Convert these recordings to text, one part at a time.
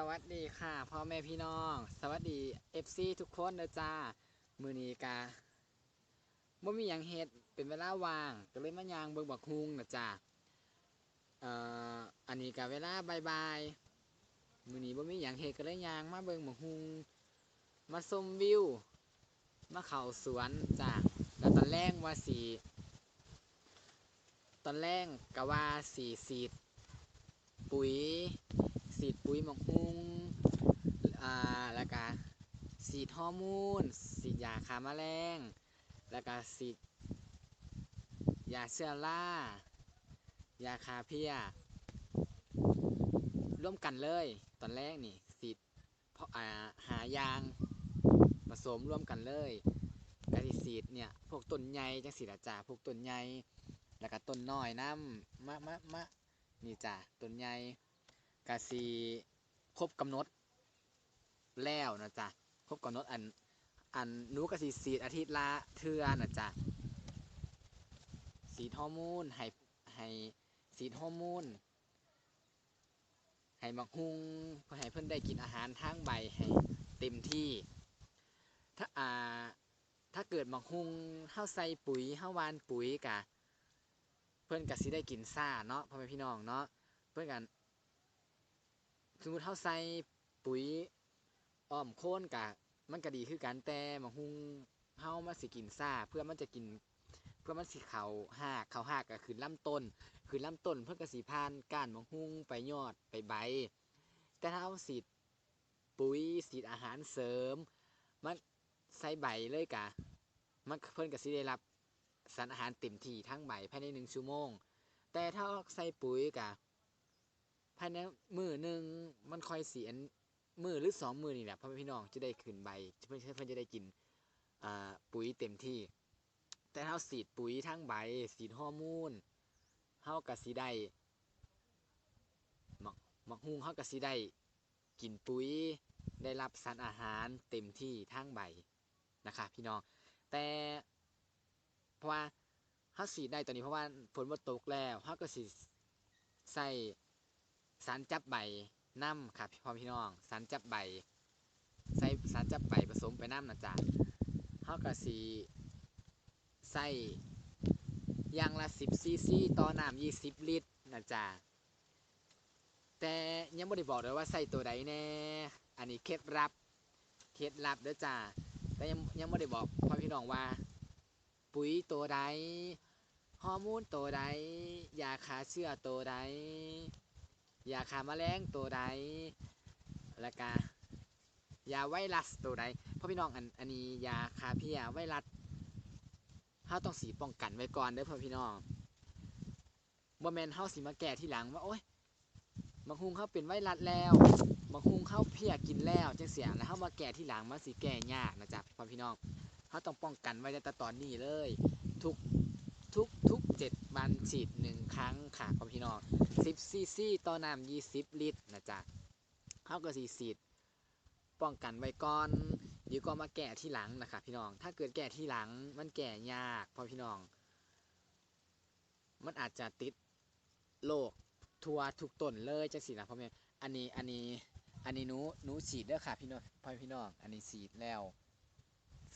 สวัสดีค่ะพ่อแม่พี่น้อง สวัสดีเอฟซีทุกคนนะจ้ามือนีกาบ่มีหยังเฮ็ดเป็นเวลาว่างก็เลยมายางเบิ่งบักฮุงนะจ้าเอ่ออันนี้ก็เวลาบ่ายมือนี้บ่มีหยังเฮ็ดก็เลยยางมาเบิ่งบักฮุงมาชมวิวมาเข้าสวนจ้าแล้วตอนแรกว่าสีตอนแรกก็ว่าสีสีดปุ๋ย สีดปุ๋ยหมกฮุงอ่าแล้วก็สีดฮอร์โมนสีดยาฆ่าแมลงแล้วก็สีดยาเชื้อรายาฆ่าเพี้ยร่วมกันเลย ตอนแรกนี่สีดเพราะอ่าหายางผสมร่วมกันเลยกะสิสีดเนี่ยพวกต้นใหญ่จังสีละจ้าพวกต้นใหญ่แล้วก็ต้นน้อยน้ำมะมะมะนี่จ้าต้นใหญ่ กะสีครบกำหนดแล้วนะจ๊ะครบกำหนดอันอันนูกะสีสีดอาทิตย์ละเทือนะจ๊ะสีฮอร์โมนให้ให้สีฮอร์โมนให้มักฮุงเพื่อให้เพิ่อนได้กินอาหารทางใบให้เต็มที่ ถ้าอ่าถ้าเกิดมักฮุงเฮาใส่ปุ๋ยเฮาวานปุ๋ยกะ เพิ่อนกะสิได้กินซ่าเนาะพ่อแม่พี่น้องเนาะเพิ่อนกัน สมมติเฮาใส่ปุ๋ยอ้อมโคนกะ มันก็ดีคือกันแต่มะฮุงเฮามาสิกินซ่าเพื่อมันจะกินเพื่อมันสิเขาหากเขาหากก็คือลำต้น คือลำต้นเพื่อก็สิพานก้านมะฮุงไปยอดไปใบ แต่ถ้าเฮาสีปุ๋ยสีดอาหารเสริม มันใส่ใบเลยกะ มันเพิ่นก็สิได้รับสารอาหารเต็มที่ทั้งใบภายในหนึ่งชั่วโมง แต่ถ้าใส่ปุ๋ยกะ ภายในมือหนึ่งมันคอยเสียนมือหรือสองมือนี่แหละพ่อแม่พี่น้องจะได้ขึ้นใบเพื่อนเพื่อนจะได้กินปุ๋ยเต็มที่ แต่ถ้าสีดปุ๋ยทั้งใบสีดฮอร์โมนเฮากะสีได้หมักหมักฮุงเฮากะสีได้กินปุ๋ยได้รับสารอาหารเต็มที่ทั้งใบนะคะพี่น้องแต่เพราะว่าเฮาสีได้ตอนนี้เพราะว่าฝนบ่ตกแล้วเฮาก็สิใส่ สารจับใบน้ำครับพ่อพี่น้องสารจับใบ ใส่สารจับใบผสมไปน้ำนะจ๊ะเฮากะสีใส่ยางละ10ซีซีต่อน้ำ20ลิตรนะจ๊ะแต่ยังไม่ได้บอกเลยว่าใส่ตัวใดแน่ อันนี้เคล็ดลับ เคล็ดลับเด้อจ้าแต่ยังยังไม่ได้บอกพ่อพี่น้องว่า ปุ๋ยตัวใดฮอร์โมนตัวใดยาฆ่าเชื้อตัวใด ยาฆ่าแมลงตัวใดแล้วก็ยาไวรัสตัวใดพราะพี่น้องอันอันนี้ยาฆ่าเพียไวรัสเฮาต้องสีป้องกันไว้ก่อนเด้อพ่อพี่น้องบ่แมนเฮาสิมาแก้ที่หลังว่าโอ๊ยบางฮุงเขาเป็นไวรัสแล้วบางฮุงเขาเพียกินแล้วจังเสียแล้วเฮามาแก้ที่หลังมันสิแก้ยากนะจ๊ะพ่อพี่น้องเฮาต้องป้องกันไว้แต่ตอนนี้เลย ทุกทุกทุกเจ็ด วันฉีดหนึ่งครั้งค่ะพ่อพี่น้อง10ซีซีต่อน้ำ20ลิตรนะจ๊ะเขาก็สีสีดป้องกันไว้ก่อนเดี๋ยวก็มาแก่ที่หลังนะครับพี่น้อง ถ้าเกิดแก่ที่หลังมันแก่ยากพอพี่น้อง มันอาจจะติดโรคทัวทุกต้นเลยจังสินะพ่อแม่อันนี้อันนี้อันนี้หนูหนูฉีดเด้อค่ะพี่น้องพ่อพี่น้อง อันนี้ฉีดแล้ว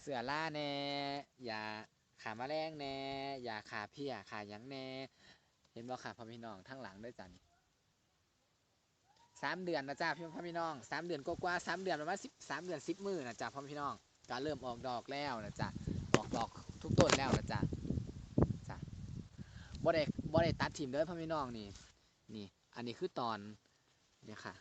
เสือล่าแน่ยา ขาแมลงแน่ยาขาเพี้ยขายังแน่ เห็นบ่ค่ะพ่อพี่น้องทั้งหลังด้วยจันสามเดือนนะจ้าพี่พ่อพี่น้องสามเดือนกว่าสามเดือนประมาณสิบสามเดือนสิบมือนะจ้าพ่อพี่น้องก็เริ่มออกดอกแล้วนะจ้าออกดอกทุกต้นแล้วนะจ้าจ้าบ่ได้บ่ได้ตัดถิ่มเด้อพ่อพี่น้องนี่นี่ อันนี้คือตอนเนี่ยค่ะ